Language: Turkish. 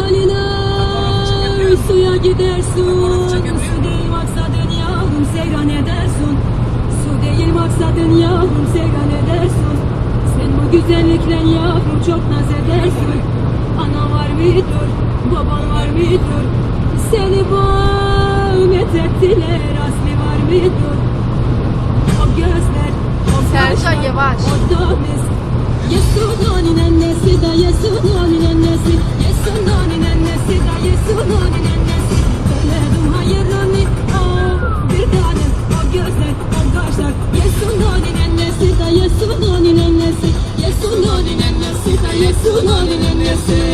halinler Suya gidersun Su değil maksadın yavrum seyran edersin Su değil maksadın yavrum seyran edersin Sen bu güzellikle yavrum çok naz edersin. Ana var mıdır baban var mıdır? Seni bağmet ettiler asli var mıdır? O gözler o Sercan yavaş. O da misk Yesudan inennesi de yesudan kaşlar Yesunanın annesi da Yesunanın annesi